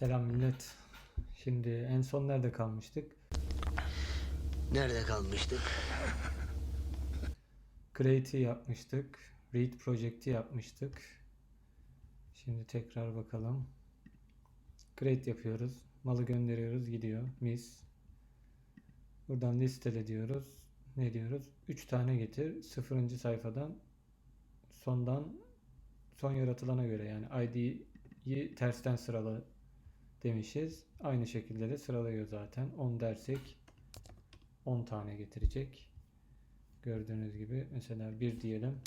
Selam millet. Şimdi en son nerede kalmıştık? Nerede kalmıştık? Create'i yapmıştık. Read Project'i yapmıştık. Şimdi tekrar bakalım. Create yapıyoruz. Malı gönderiyoruz. Gidiyor. Mis. Buradan listele diyoruz. Ne diyoruz? 3 tane getir. 0. sayfadan sondan son yaratılana göre yani ID'yi tersten sırala demişiz. Aynı şekilde de sıralıyor zaten. 10 dersek 10 tane getirecek. Gördüğünüz gibi mesela 1 diyelim.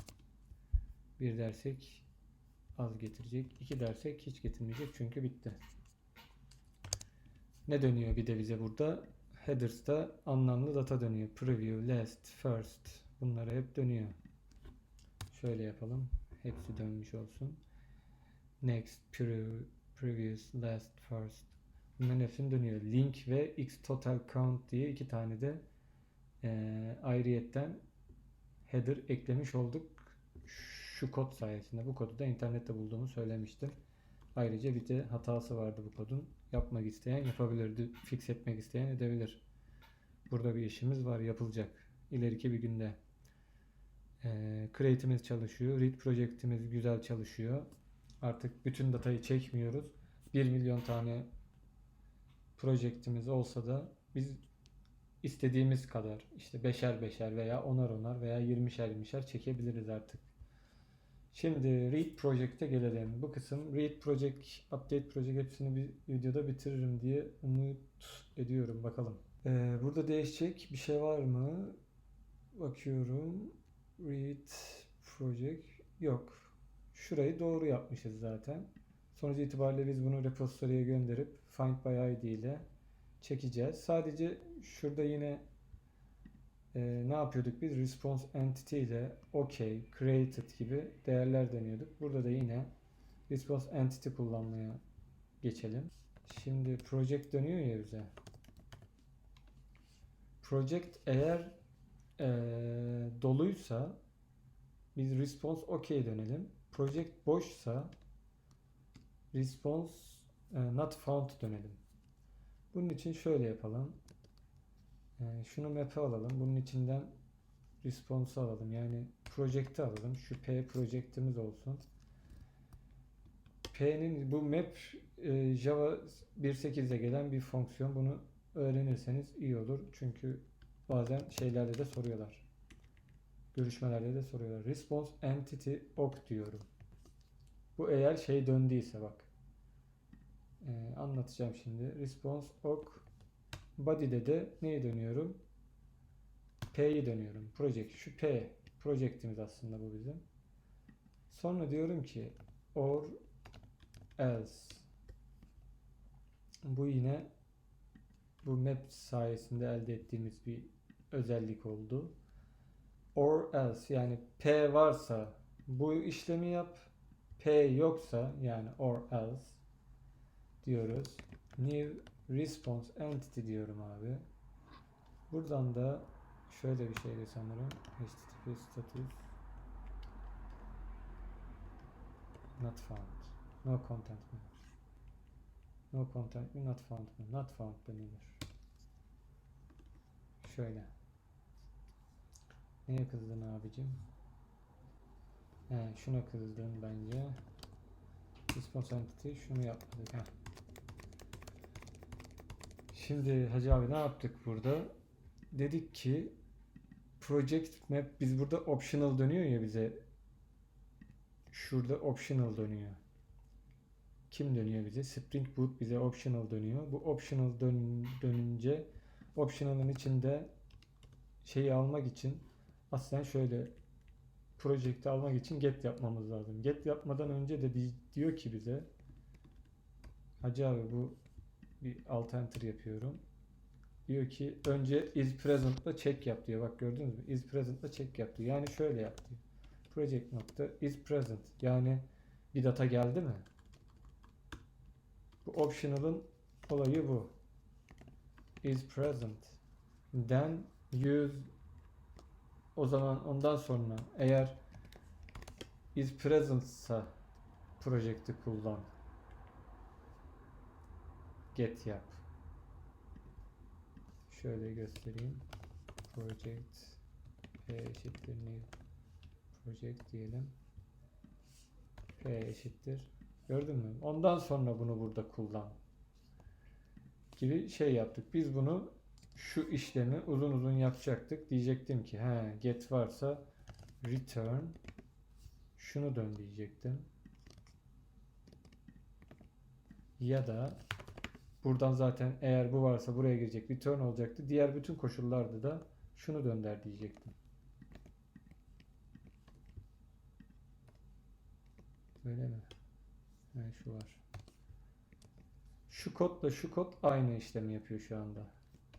1 dersek az getirecek. 2 dersek hiç getirmeyecek çünkü bitti. Ne dönüyor bir de bize burada? Headers'ta anlamlı data dönüyor. Preview, last, first. Bunlar hep dönüyor. Şöyle yapalım. Hepsi dönmüş olsun. Next, pre- previous, last, first. Bunların hepsini dönüyor. Link ve x total count diye iki tane de eee ayrıyetten header eklemiş olduk. Şu kod sayesinde. Bu kodu da internette bulduğumu söylemiştim. Ayrıca bir de hatası vardı bu kodun. Yapmak isteyen yapabilirdi. Fix etmek isteyen edebilir. Burada bir işimiz var yapılacak. İleriki bir günde. Ee, Create'imiz çalışıyor. Read Project'imiz güzel çalışıyor. Artık bütün datayı çekmiyoruz. 1 milyon tane projektimiz olsa da biz istediğimiz kadar işte beşer beşer veya onar onar veya yirmişer yirmişer çekebiliriz artık. Şimdi Read Project'e gelelim. Bu kısım Read Project, Update Project hepsini bir videoda bitiririm diye umut ediyorum. Bakalım. Ee, burada değişecek bir şey var mı? Bakıyorum. Read Project yok. Şurayı doğru yapmışız zaten. Sonuç itibariyle biz bunu repository'e gönderip find by id ile çekeceğiz. Sadece şurada yine e, ne yapıyorduk biz? Response entity ile OK, created gibi değerler deniyorduk. Burada da yine response entity kullanmaya geçelim. Şimdi project dönüyor ya bize. Project eğer e, doluysa biz response OK dönelim. Project boşsa response e, not found dönelim. Bunun için şöyle yapalım. E, şunu map'e alalım. Bunun içinden response'u alalım. Yani project'i alalım. Şu P project'imiz olsun. P'nin bu map e, Java 1.8'de gelen bir fonksiyon. Bunu öğrenirseniz iyi olur. Çünkü bazen şeylerde de soruyorlar. Görüşmelerde de soruyorlar. Response entity ok diyorum. Bu eğer şey döndüyse bak. Ee, anlatacağım şimdi. Response ok body'de de neyi dönüyorum? P'yi dönüyorum. Project. Şu P. Project'imiz aslında bu bizim. Sonra diyorum ki or else bu yine bu map sayesinde elde ettiğimiz bir özellik oldu. Or else yani P varsa bu işlemi yap. P yoksa yani or else diyoruz. New response entity diyorum abi. Buradan da şöyle bir şeydi sanırım. HTTP status not found. No content mi? No content mi? Not found mi? Not found denilir. Şöyle. Neye kızdın abicim? He, şuna kızdın bence. Response entity şunu yapmadık. Heh. Şimdi Hacı abi ne yaptık burada? Dedik ki project map biz burada optional dönüyor ya bize. Şurada optional dönüyor. Kim dönüyor bize? Spring Boot bize optional dönüyor. Bu optional dön, dönünce optional'ın içinde şeyi almak için aslında şöyle projekti almak için get yapmamız lazım. Get yapmadan önce de di- diyor ki bize Hacı abi bu bir alt enter yapıyorum. Diyor ki önce is present'la check yap diyor. Bak gördünüz mü? Is present'la check yap diyor. Yani şöyle yap diyor. Project nokta is present. Yani bir data geldi mi? Bu optional'ın olayı bu. Is present. Then use o zaman ondan sonra eğer is present'sa projekti kullan. get yap. Şöyle göstereyim. Project p eşittir new project diyelim. p eşittir. Gördün mü? Ondan sonra bunu burada kullan. Gibi şey yaptık. Biz bunu şu işlemi uzun uzun yapacaktık. Diyecektim ki he get varsa return şunu dön diyecektim. Ya da buradan zaten eğer bu varsa buraya girecek return olacaktı. Diğer bütün koşullarda da şunu dönder diyecektim. Öyle mi? He, şu var. Şu kodla şu kod aynı işlemi yapıyor şu anda.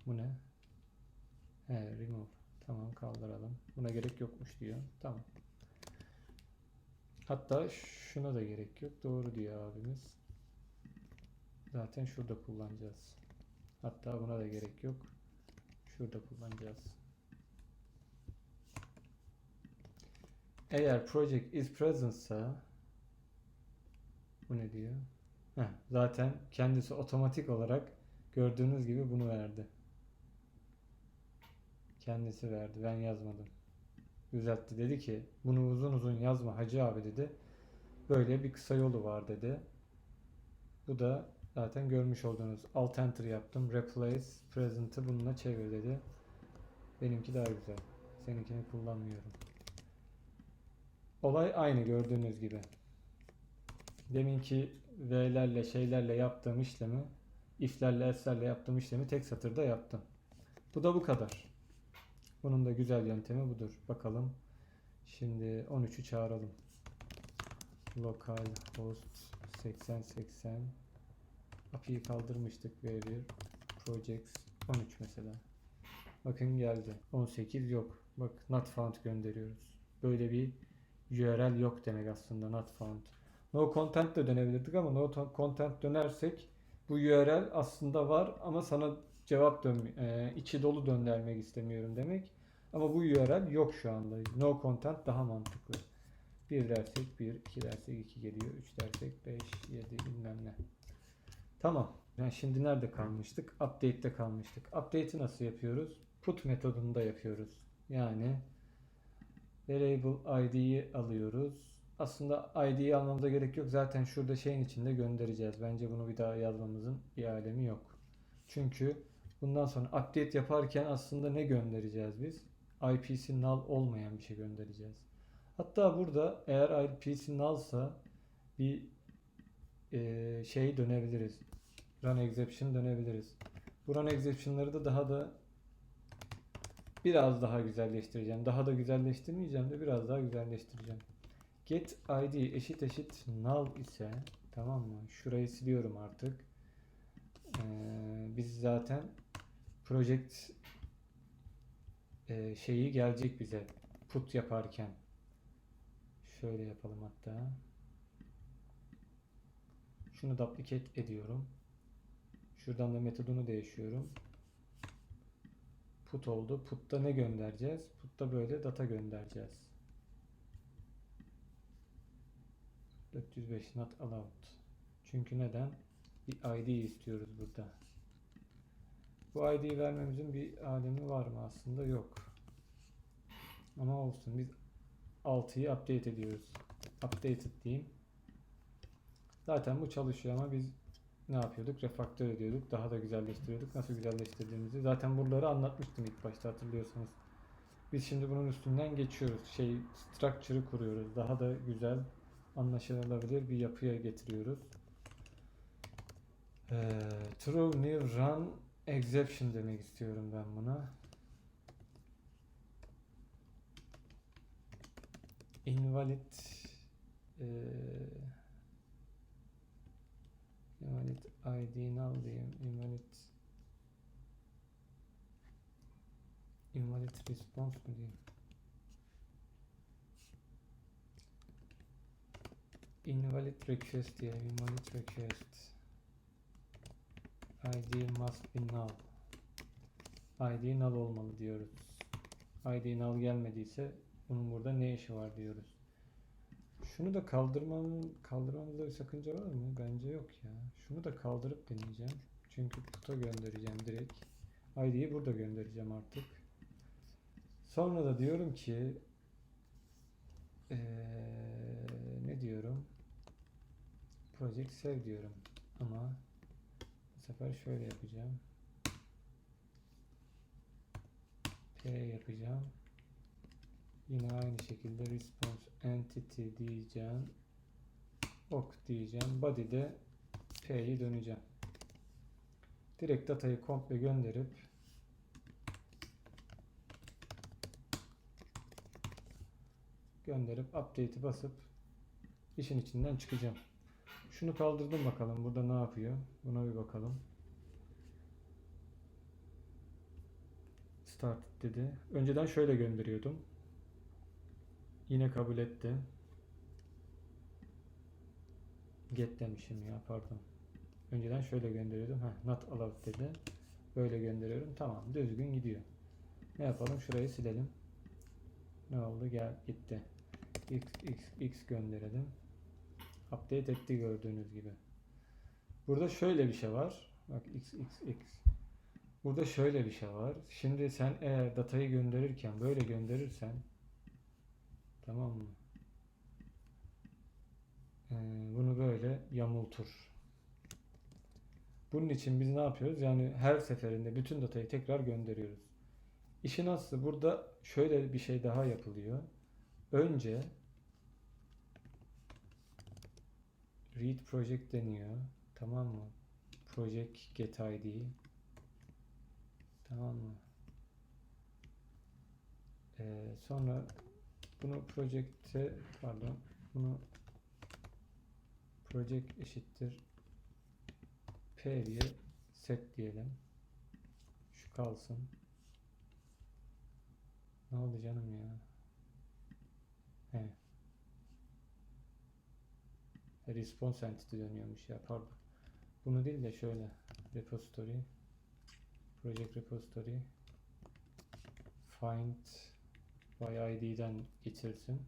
Bu ne? He, remove. Tamam kaldıralım. Buna gerek yokmuş diyor. Tamam. Hatta şuna da gerek yok. Doğru diyor abimiz. Zaten şurada kullanacağız. Hatta buna da gerek yok. Şurada kullanacağız. Eğer project is present ise bu ne diyor? Heh, zaten kendisi otomatik olarak gördüğünüz gibi bunu verdi. Kendisi verdi. Ben yazmadım. Düzeltti. Dedi ki bunu uzun uzun yazma Hacı abi dedi. Böyle bir kısa yolu var dedi. Bu da zaten görmüş olduğunuz alt enter yaptım. Replace present'ı bununla çevir dedi. Benimki daha güzel. Seninkini kullanmıyorum. Olay aynı gördüğünüz gibi. Deminki V'lerle şeylerle yaptığım işlemi if'lerle es'lerle yaptığım işlemi tek satırda yaptım. Bu da bu kadar. Bunun da güzel yöntemi budur. Bakalım. Şimdi 13'ü çağıralım. Local host 8080 API'yi kaldırmıştık V1 projects 13 mesela. Bakın geldi. 18 yok. Bak not found gönderiyoruz. Böyle bir URL yok demek aslında not found. No content de dönebilirdik ama no content dönersek bu URL aslında var ama sana cevap dön e, içi dolu döndürmek istemiyorum demek. Ama bu URL yok şu anda. No content daha mantıklı. 1 dersek 1, 2 dersek 2 geliyor, 3 dersek 5, 7 bilmem ne. Tamam. Yani şimdi nerede kalmıştık? Update'te kalmıştık. Update'i nasıl yapıyoruz? Put metodunda yapıyoruz. Yani variable id'yi alıyoruz. Aslında id'yi almamıza gerek yok. Zaten şurada şeyin içinde göndereceğiz. Bence bunu bir daha yazmamızın bir alemi yok. Çünkü bundan sonra update yaparken aslında ne göndereceğiz biz? IP'si null olmayan bir şey göndereceğiz. Hatta burada eğer IP'si nullsa bir e, şey dönebiliriz. Run exception dönebiliriz. Bu run exception'ları da daha da biraz daha güzelleştireceğim. Daha da güzelleştirmeyeceğim de biraz daha güzelleştireceğim. Get id eşit eşit null ise tamam mı? Şurayı siliyorum artık. Ee, biz zaten project e, şeyi gelecek bize put yaparken. Şöyle yapalım hatta. Şunu duplicate ediyorum. Şuradan da metodunu değişiyorum. Put oldu. Put'ta ne göndereceğiz? Put'ta böyle data göndereceğiz. 405 not allowed. Çünkü neden? Bir ID istiyoruz burada. Bu ID'yi vermemizin bir alemi var mı aslında? Yok. Ama olsun. Biz 6'yı update ediyoruz. Updated diyeyim. Zaten bu çalışıyor ama biz ne yapıyorduk? Refaktör ediyorduk. Daha da güzelleştiriyorduk. Nasıl güzelleştirdiğimizi. Zaten buraları anlatmıştım ilk başta hatırlıyorsanız. Biz şimdi bunun üstünden geçiyoruz. Şey structure'ı kuruyoruz. Daha da güzel anlaşılabilir bir yapıya getiriyoruz. Ee, true new run exception demek istiyorum ben buna. Invalid eee invalid ID null diyeyim. Invalid invalid response mu diyeyim? Invalid request diye invalid request ID must be null ID null olmalı diyoruz. ID null gelmediyse bunun burada ne işi var diyoruz. Şunu da kaldırmam, kaldırmamızda bir sakınca var mı? Bence yok ya. Şunu da kaldırıp deneyeceğim. Çünkü puta göndereceğim direkt. ID'yi burada göndereceğim artık. Sonra da diyorum ki eee, ne diyorum? Project save diyorum. Ama sefer şöyle yapacağım. P yapacağım. Yine aynı şekilde response entity diyeceğim. Ok diyeceğim. Body'de P'yi döneceğim. Direkt datayı komple gönderip gönderip update'i basıp işin içinden çıkacağım. Şunu kaldırdım bakalım. Burada ne yapıyor? Buna bir bakalım. Start dedi. Önceden şöyle gönderiyordum. Yine kabul etti. Get demişim ya pardon. Önceden şöyle gönderiyordum. Heh, not allowed dedi. Böyle gönderiyorum. Tamam düzgün gidiyor. Ne yapalım? Şurayı silelim. Ne oldu? Gel gitti. X, X, X gönderelim. Update etti gördüğünüz gibi. Burada şöyle bir şey var. Bak X, X, X. Burada şöyle bir şey var. Şimdi sen eğer datayı gönderirken böyle gönderirsen tamam mı? Ee, bunu böyle yamultur. Bunun için biz ne yapıyoruz? Yani her seferinde bütün datayı tekrar gönderiyoruz. İşin aslı burada şöyle bir şey daha yapılıyor. Önce read project deniyor. Tamam mı? Project get ID. Tamam mı? Ee, sonra bunu project'e pardon bunu project eşittir p diye set diyelim. Şu kalsın. Ne oldu canım ya? He. Response entity dönüyormuş ya pardon. Bunu değil de şöyle repository project repository find by id'den getirsin.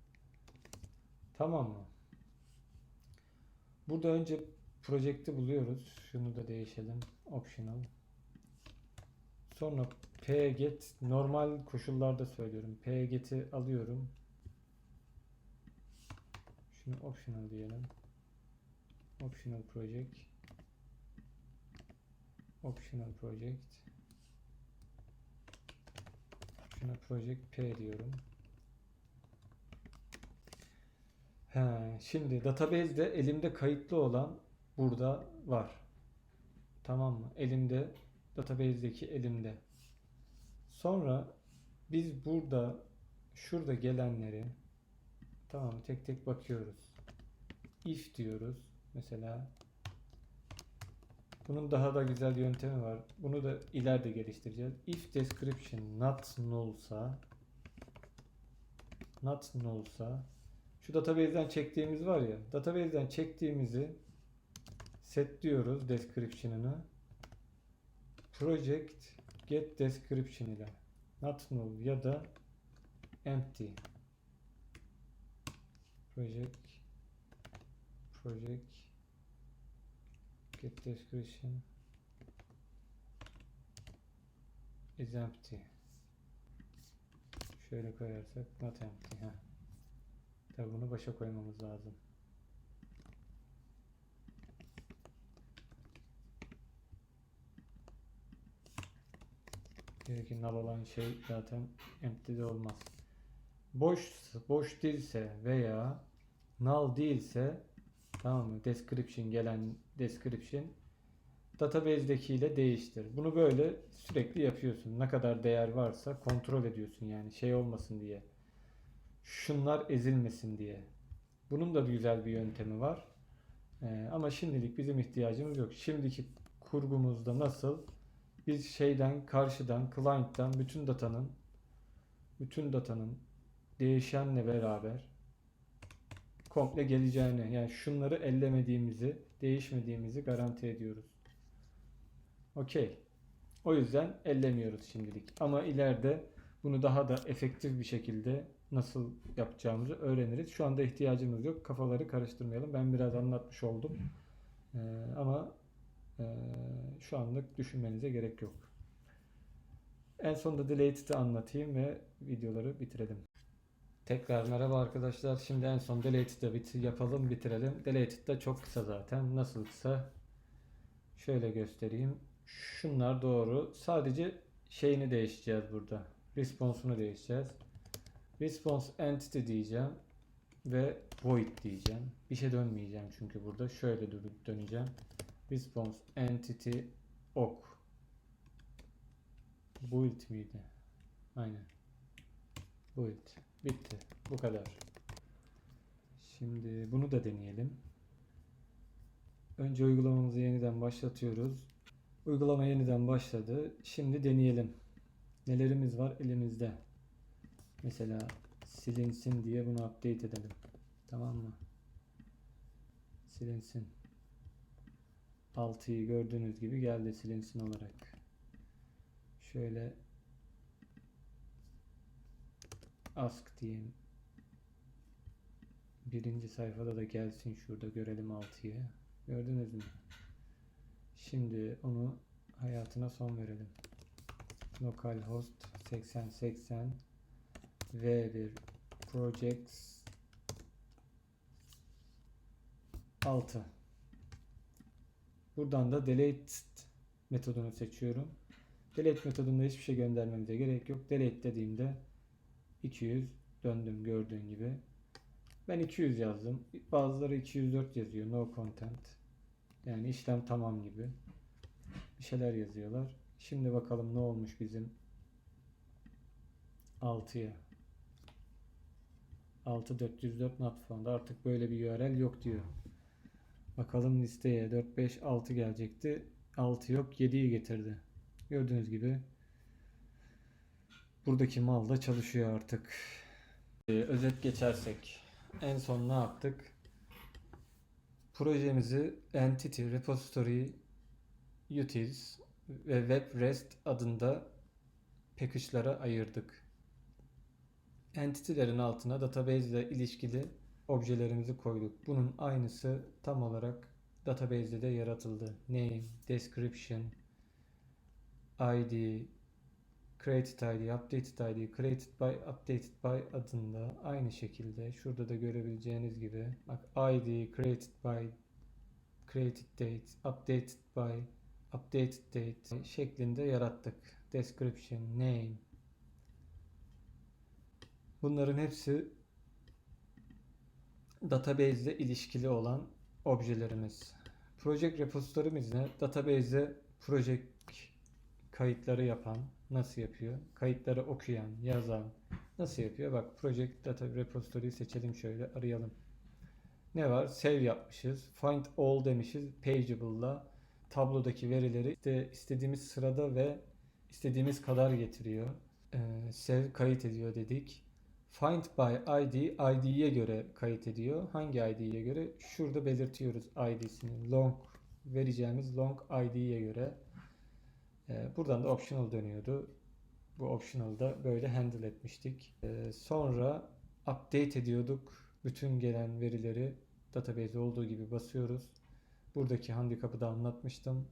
Tamam mı? Burada önce project'i buluyoruz. Şunu da değişelim. Optional. Sonra pget normal koşullarda söylüyorum. pget'i alıyorum. Şunu optional diyelim. Optional project. Optional project. Şuna project p diyorum. He, şimdi database'de elimde kayıtlı olan burada var. Tamam mı? Elimde database'deki elimde. Sonra biz burada şurada gelenleri tamam? Tek tek bakıyoruz. If diyoruz. Mesela bunun daha da güzel yöntemi var. Bunu da ileride geliştireceğiz. If description not null'sa not null'sa şu database'den çektiğimiz var ya database'den çektiğimizi set diyoruz description'ını project get description ile not null ya da empty project project get description is empty şöyle koyarsak not empty ha. Tabi bunu başa koymamız lazım. Ki null olan şey zaten empty'de olmaz. Boş boş değilse veya null değilse tamam mı? Description gelen description database'deki ile değiştir. Bunu böyle sürekli yapıyorsun. Ne kadar değer varsa kontrol ediyorsun yani şey olmasın diye. Şunlar ezilmesin diye. Bunun da güzel bir yöntemi var. Ee, ama şimdilik bizim ihtiyacımız yok. Şimdiki kurgumuzda nasıl biz şeyden karşıdan client'tan bütün datanın bütün datanın değişenle beraber komple geleceğini yani şunları ellemediğimizi değişmediğimizi garanti ediyoruz. Okey. O yüzden ellemiyoruz şimdilik. Ama ileride bunu daha da efektif bir şekilde nasıl yapacağımızı öğreniriz. Şu anda ihtiyacımız yok. Kafaları karıştırmayalım. Ben biraz anlatmış oldum. Ee, ama e, şu anlık düşünmenize gerek yok. En sonunda deleted'i anlatayım ve videoları bitirelim. Tekrar merhaba arkadaşlar. Şimdi en son deleted'ı bit yapalım, bitirelim. Deleted de çok kısa zaten. Nasıl kısa? Şöyle göstereyim. Şunlar doğru. Sadece şeyini değişeceğiz burada. Response'unu değişeceğiz. Response entity diyeceğim ve void diyeceğim. Bir şey dönmeyeceğim çünkü burada. Şöyle döneceğim. Response entity ok. Build miydi? Aynen. Build. Bitti. Bu kadar. Şimdi bunu da deneyelim. Önce uygulamamızı yeniden başlatıyoruz. Uygulama yeniden başladı. Şimdi deneyelim. Nelerimiz var elimizde. Mesela silinsin diye bunu update edelim. Tamam mı? Silinsin. 6'yı gördüğünüz gibi geldi silinsin olarak. Şöyle ask diyeyim. Birinci sayfada da gelsin şurada görelim 6'yı. Gördünüz mü? Şimdi onu hayatına son verelim. Localhost 8080 v1 projects 6 Buradan da delete metodunu seçiyorum. Delete metodunda hiçbir şey göndermemize gerek yok. Delete dediğimde 200 döndüm gördüğün gibi. Ben 200 yazdım. Bazıları 204 yazıyor. No content. Yani işlem tamam gibi. Bir şeyler yazıyorlar. Şimdi bakalım ne olmuş bizim 6'ya. 6404 not found. Artık böyle bir URL yok diyor. Bakalım listeye 4 5 6 gelecekti. 6 yok 7'yi getirdi. Gördüğünüz gibi buradaki mal da çalışıyor artık. Ee, özet geçersek en son ne yaptık? Projemizi Entity Repository Utils ve Web REST adında package'lara ayırdık. Entity'lerin altına database ile ilişkili objelerimizi koyduk. Bunun aynısı tam olarak database'de de yaratıldı. Name, description, ID, created ID, updated ID, created by, updated by adında aynı şekilde şurada da görebileceğiniz gibi bak ID, created by, created date, updated by, updated date şeklinde yarattık. Description, name. Bunların hepsi database ile ilişkili olan objelerimiz. Project repository'miz ne? Database'e project kayıtları yapan nasıl yapıyor? Kayıtları okuyan, yazan nasıl yapıyor? Bak project data repository'yi seçelim şöyle arayalım. Ne var? Save yapmışız. Find all demişiz. Pageable'la tablodaki verileri işte istediğimiz sırada ve istediğimiz kadar getiriyor. Ee, save kayıt ediyor dedik. Find by ID, ID'ye göre kayıt ediyor. Hangi ID'ye göre? Şurada belirtiyoruz ID'sini. Long vereceğimiz long ID'ye göre. Ee, buradan da optional dönüyordu. Bu optional'da böyle handle etmiştik. Ee, sonra update ediyorduk. Bütün gelen verileri database olduğu gibi basıyoruz. Buradaki handicap'ı da anlatmıştım.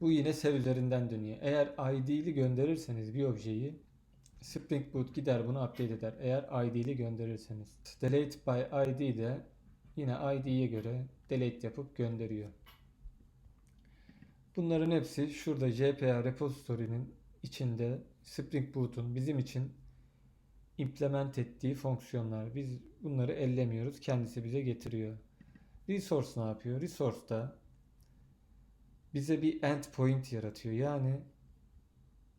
Bu yine sev üzerinden dönüyor. Eğer ID'li gönderirseniz bir objeyi Spring Boot gider bunu update eder. Eğer ID'li gönderirseniz. Delete by ID de yine ID'ye göre delete yapıp gönderiyor. Bunların hepsi şurada JPA repository'nin içinde Spring Boot'un bizim için implement ettiği fonksiyonlar. Biz bunları ellemiyoruz. Kendisi bize getiriyor. Resource ne yapıyor? Resource da bize bir endpoint yaratıyor. Yani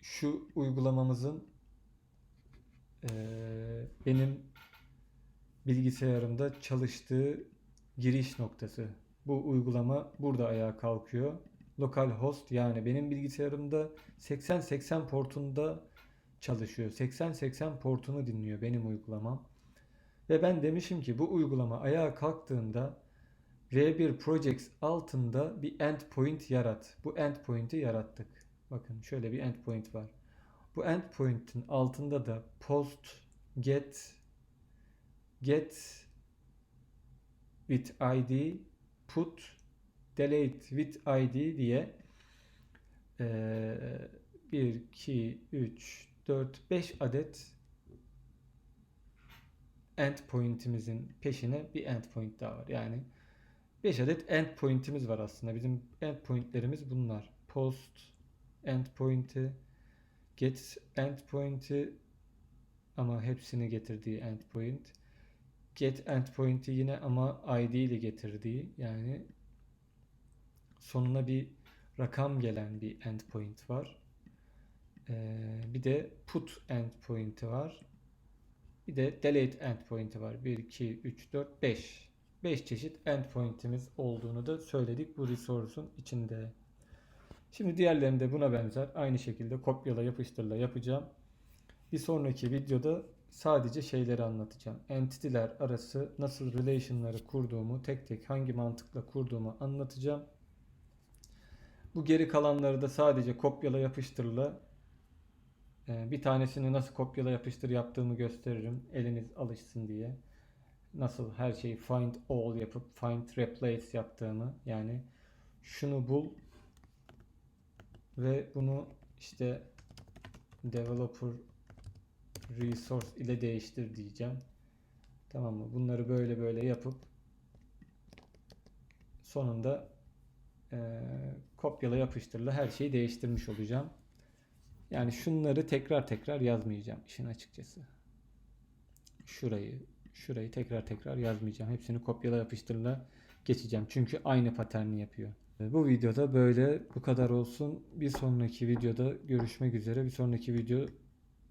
şu uygulamamızın eee, benim bilgisayarımda çalıştığı giriş noktası. Bu uygulama burada ayağa kalkıyor. Localhost yani benim bilgisayarımda 8080 portunda çalışıyor. 8080 portunu dinliyor benim uygulamam. Ve ben demişim ki bu uygulama ayağa kalktığında R1 Projects altında bir endpoint yarat. Bu endpoint'i yarattık. Bakın şöyle bir endpoint var. Bu endpoint'in altında da post get get with id put delete with id diye eee 1, 2, 3, 4, 5 adet endpoint'imizin peşine bir endpoint daha var. Yani 5 adet endpoint'imiz var aslında. Bizim endpoint'lerimiz bunlar. Post endpoint'i, get endpoint'i ama hepsini getirdiği endpoint. Get endpoint'i yine ama id ile getirdiği yani sonuna bir rakam gelen bir endpoint var. Ee, bir de put endpoint'i var. Bir de delete endpoint'i var. 1, 2, 3, 4, 5. 5 çeşit endpoint'imiz olduğunu da söyledik bu resource'un içinde. Şimdi diğerlerini de buna benzer aynı şekilde kopyala yapıştırla yapacağım. Bir sonraki videoda sadece şeyleri anlatacağım. Entity'ler arası nasıl relation'ları kurduğumu, tek tek hangi mantıkla kurduğumu anlatacağım. Bu geri kalanları da sadece kopyala yapıştırla e, bir tanesini nasıl kopyala yapıştır yaptığımı gösteririm. Eliniz alışsın diye. Nasıl her şeyi find all yapıp find replace yaptığımı yani şunu bul ve bunu işte developer resource ile değiştir diyeceğim. Tamam mı? Bunları böyle böyle yapıp sonunda eee, kopyala yapıştırla her şeyi değiştirmiş olacağım. Yani şunları tekrar tekrar yazmayacağım işin açıkçası. Şurayı, şurayı tekrar tekrar yazmayacağım. Hepsini kopyala yapıştırla geçeceğim. Çünkü aynı paterni yapıyor. Bu videoda böyle bu kadar olsun. Bir sonraki videoda görüşmek üzere. Bir sonraki video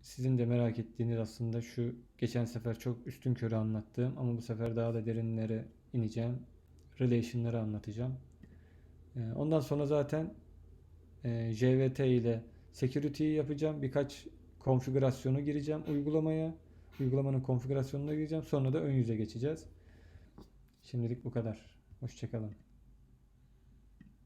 sizin de merak ettiğiniz aslında şu geçen sefer çok üstün körü anlattığım ama bu sefer daha da derinlere ineceğim. Relation'ları anlatacağım. Ee, Ondan sonra zaten e, JVT ile security'yi yapacağım. Birkaç konfigürasyonu gireceğim uygulamaya. Uygulamanın konfigürasyonuna gireceğim. Sonra da ön yüze geçeceğiz. Şimdilik bu kadar. Hoşçakalın.